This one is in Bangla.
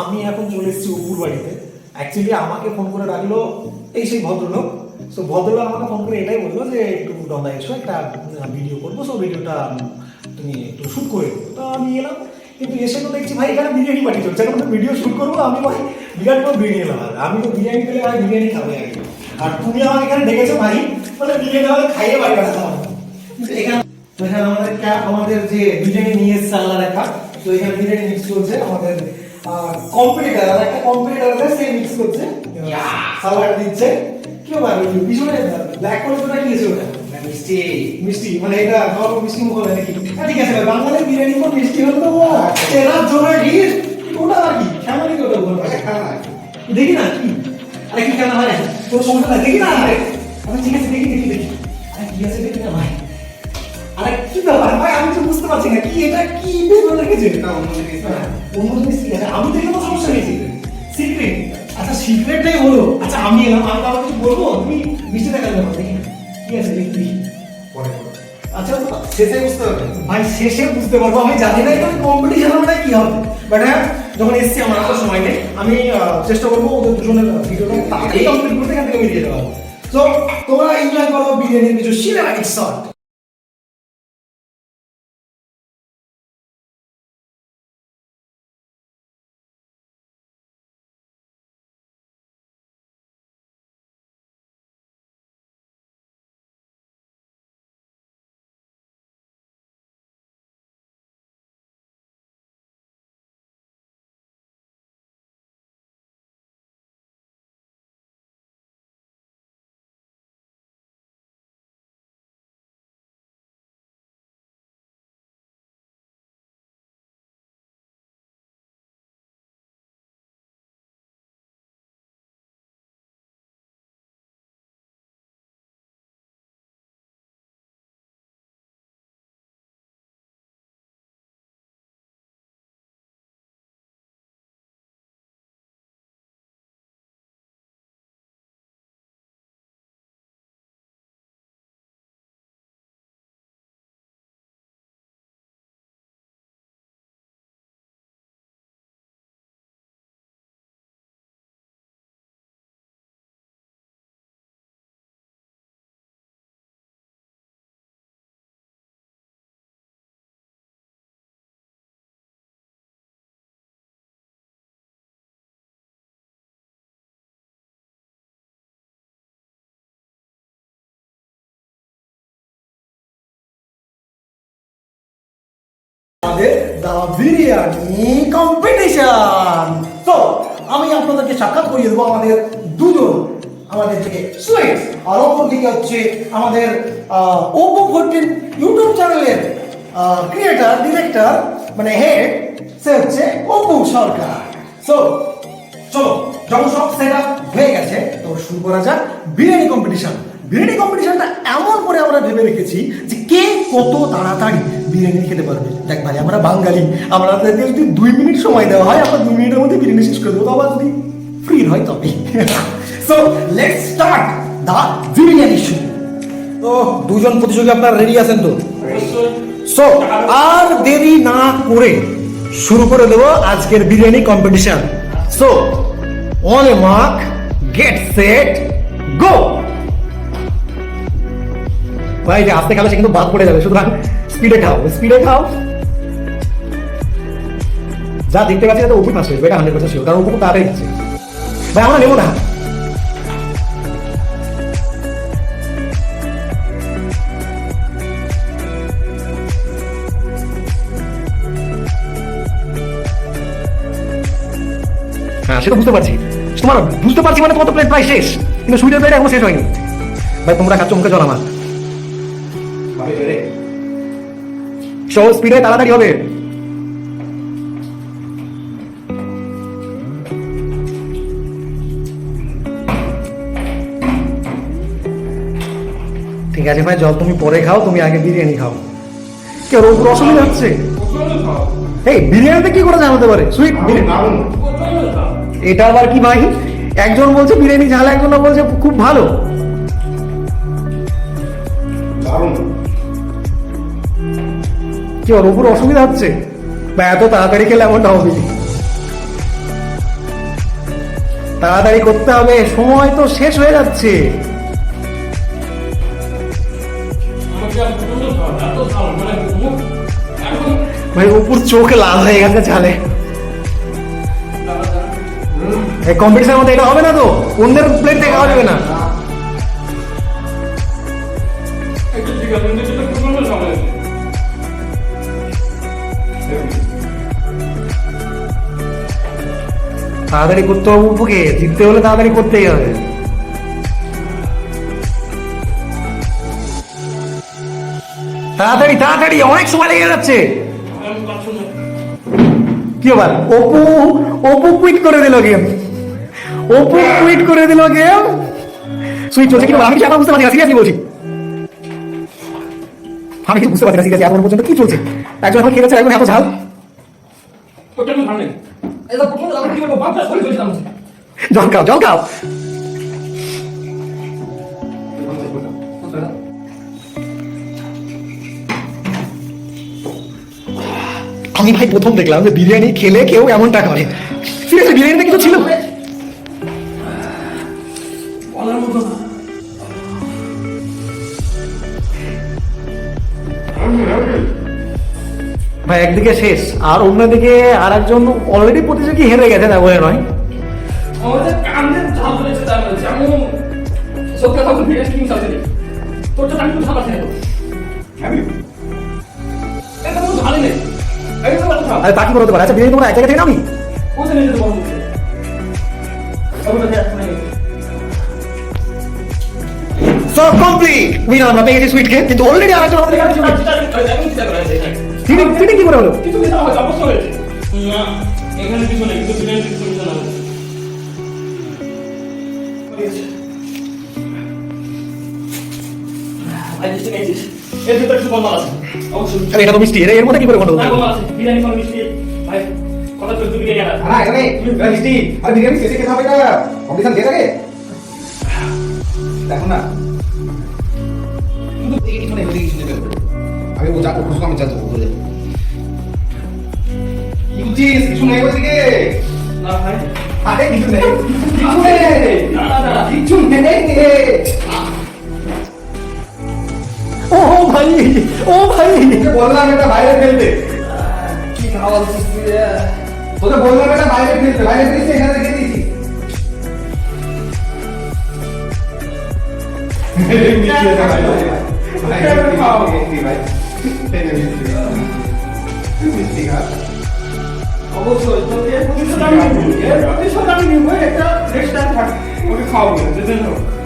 আমি এখন চলে এসেছি অপুর বাড়িতে। অ্যাকচুয়ালি আমাকে ফোন করে ডাকলো এই সেই ভদ্রলোক। তো ভদ্রলোক আমাকে ফোন করে এটাই বলল যে, একটু দন্দা এসো, একটা ভিডিও করব। সো ভিডিওটা তুমি একটু শ্যুট করে তো আমি এলাম, কিন্তু এসে তো দেখছি, ভাই, এখানে বিরিয়ানি পার্টি চলছে। এখন ভিডিও শ্যুট করব, আমি ভাই, বিরাট বড় বিরিয়ানি এলাম আর। আমি তো বিরিয়ানি পেলে ভাই, বিরিয়ানি খাব আগে। আর তুমি আমাকে এখানে ডেকেছো ভাই মানে বিরিয়ানি আমাকে খাইয়ে বাড়ি পাঠাতে কিন্তু এখানে আমাদের ক্যাপ আমাদের যে বিরিয়ানি নিয়ে এসছে আল্লাহ রেখা তো এখানে বিরিয়ানি মিক্স করছে আমাদের কম্পিটিটার আর একটা কম্পিটিটার আছে সে মিক্স করছে। সালাড দিচ্ছে। কি ব্যাপার ওই পিছনে ব্ল্যাক কলসটা কি আছে ওটা? মিষ্টি। মিষ্টি মানে এটা নরম মিষ্টি মুখ হবে নাকি? হ্যাঁ, ঠিক আছে ভাই বাঙালির বিরিয়ানি কোন মিষ্টি হলো তো তেরা জোরে ঢিস ওটা আর কি? কেমন কি ওটা বলব? দেখি না কি? আরে কি কেন ভাই তোর সমস্যা দেখি না আরে। আরে ঠিক আছে দেখি দেখি দেখি। আরে কি আছে দেখি না ভাই? আরে কি ব্যাপার? ভাই, আমি তো বুঝতে পারছি না। কি এটা কি বের রেখেছে এটা অন্য জিনিস অন্য জিনিস কি? আছে আমি দেখে তো সমস্যা নেই। সিক্রেট আচ্ছা সিক্রেটটাই হলো। আচ্ছা আমি এলাম, আমি কাউকে কিছু বলব? তুমি মিষ্টি দেখা যাবে কি আছে, দেখি। আচ্ছা শেষে বুঝতে হবে ভাই, শেষে বুঝতে পারব। আমি জানি না এখানে কম্পিটিশন মানে কি হবে। বাট হ্যাঁ যখন এসছি আমার হাতে সময় নেই, আমি চেষ্টা করব ওদের দুজনের ভিডিওটা তাড়াতাড়ি কমপ্লিট করতে, এখান থেকে বেরিয়ে যাব তো তোমরা এনজয় করো বিরিয়ানির কিছু সিনেমাটিক শট আমাদের দা বিরিয়ানি কম্পিটিশন তো আমি আপনাদেরকে সাক্ষাৎ করিয়ে দেবো আমাদের দুজন আমাদের থেকে সুইট আর অপর দিকে হচ্ছে আমাদের ওপো ফোরটিন ইউটিউব চ্যানেলের ক্রিয়েটার ডিরেক্টর মানে হেড সে হচ্ছে অপু সরকার। সো চলো, যখন সব সেট আপ হয়ে গেছে, তো শুরু করা যাক বিরিয়ানি কম্পিটিশন বিরিয়ানি কম্পিটিশনটা এমন করে আমরা ভেবে রেখেছি যে কে কত তাড়াতাড়ি বিরিয়ানি খেতে পারবে। দেখ ভাই, আমরা বাঙালি আমাদেরকে যদি দুই মিনিট সময় দেওয়া হয়, আমরা দুই মিনিটের মধ্যে বিরিয়ানি শেষ করে দেবো। আবার যদি ফ্রি হয় তবে। So let's start the biryani show তো দুজন প্রতিযোগী আপনারা রেডি আছেন তো? সো আর দেরি না করে শুরু করে দেবো আজকের biryani competition so on mark get set go ভাই যে আস্তে খেলা সে কিন্তু বাদ পড়ে যাবে, সুতরাং স্পিডে খাও স্পিডে খাও। যা দেখতে পাচ্ছি উপর ফার্স্ট হয়ে এটা হান্ড্রেড পার্সেন্ট কারণ উপর তাড়াতাড়ি আছে ভাই, আমরা নেব না। হ্যাঁ সেটা বুঝতে পারছি। তোমার বুঝতে পারছি মানে তোমার তো প্লেট প্রায় শেষ, কিন্তু সুইটের প্লেট এখনও শেষ হয়নি। ভাই, তোমরা খাচ্ছ মুখে জল আমার। সহজ স্পিডে তাড়াতাড়ি হবে। ঠিক আছে ভাই, জল তুমি পরে খাও, তুমি আগে বিরিয়ানি খাও। ওর উপর অসুবিধা হচ্ছে? এই, বিরিয়ানিতে কি করে জানাতে পারে? সুইট। এটা আবার কি ভাই? একজন বলছে বিরিয়ানি ঝাল, একজন বলছে খুব ভালো। দারুণ। কি উপর অসুবিধা হচ্ছে? বা এত তাড়াতাড়ি খেলে এমনটা হবে তাড়াতাড়ি করতে হবে সময় তো শেষ হয়ে যাচ্ছে। ঝাল, ঝাল, ভাই উপর চোখ লাল হয়ে গেছে দাঁড়া। এই কম্পিটিশনের মধ্যে এটা হবে না তো? অন্যের প্লেট খাওয়া যাবে না। তাড়াতাড়ি করতে হবে উপকে, জিততে হলে তাড়াতাড়ি করতেই হবে। তাড়াতাড়ি তাড়াতাড়ি, অনেক সময় লেগে যাচ্ছে। কি আবার অপু অপু কুইট করে দিল গেম অপু কুইট করে দিল গেম সুইচ চলছে কিন্তু আমি এখন বুঝতে পারছি সিরিয়াসলি বলছি। আমি কিছু বুঝতে পারছি না সিরিয়াসলি এখন পর্যন্ত কি চলছে? একজন এখন যাচ্ছে একজন এত ঝাল। ওটা জল খাও জল খাও আমি ভাই প্রথম দেখলাম যে বিরিয়ানি খেলে কেউ এমনটা করে। সিরিয়াসলি বিরিয়ানিতে কিছু ছিল? ভাই একদিকে শেষ আর অন্যদিকে আর একজন অলরেডি প্রতিযোগী হেরে গেছে না বলে নয়। আমাদের কানের ঝাল ধরেছে তার মধ্যে, যেমন সত্যি কথা বলতে গেলে কিং সাথে তোরটা আমি ঝাল আছে আমি এটা কোনো ঝালই নেই। এই তো কথা আরে তা করতে পারে আচ্ছা বিরিয়ানি তোমরা এক জায়গা থেকে নামি? কোথায় নিয়ে যেতে চিটিং চিটিং কি করে হলো? কিছু কিছু হয়তো অবশ্য হয়েছে। না এখানে কিছু নেই কিন্তু বিরিয়ানি কিছু কিছু না কিছু এটা তো মিষ্টি এর মধ্যে কি করে না বিরিয়ানি কোনো মিষ্টি। ভাই কথা চলছে বিরিয়ানি আর না মিষ্টি আর বিরিয়ানি শেষে খেতে হবে এটা কম্পিটিশন দিয়ে থাকে? দেখো না। কিন্তু কিছু নেই ওদিকে কিছু নেই আমি ও যাব খুশি আমি যাব বলে কি বুঝছিস কিছু নেই ওদিকে না ভাই আরে কিছু নেই কিছু নেই না না না কিছু নেই ও ভাই ও ভাই তোকে বললাম এটা বাইরে ফেলতে কি খাওয়া দিচ্ছিস তুই? তোকে বললাম এটা বাইরে ফেলতে বাইরে ফেলতে এখানে রেখে দিয়েছি মিষ্টি এটা ভাই ভাই খা অবশ্যই এর প্রতিশোধ আমি নিব। এর প্রতিশোধ আমি নিব। একটা নেক্সট টাইম ওকে খাওয়াবো। যেদিন হোক।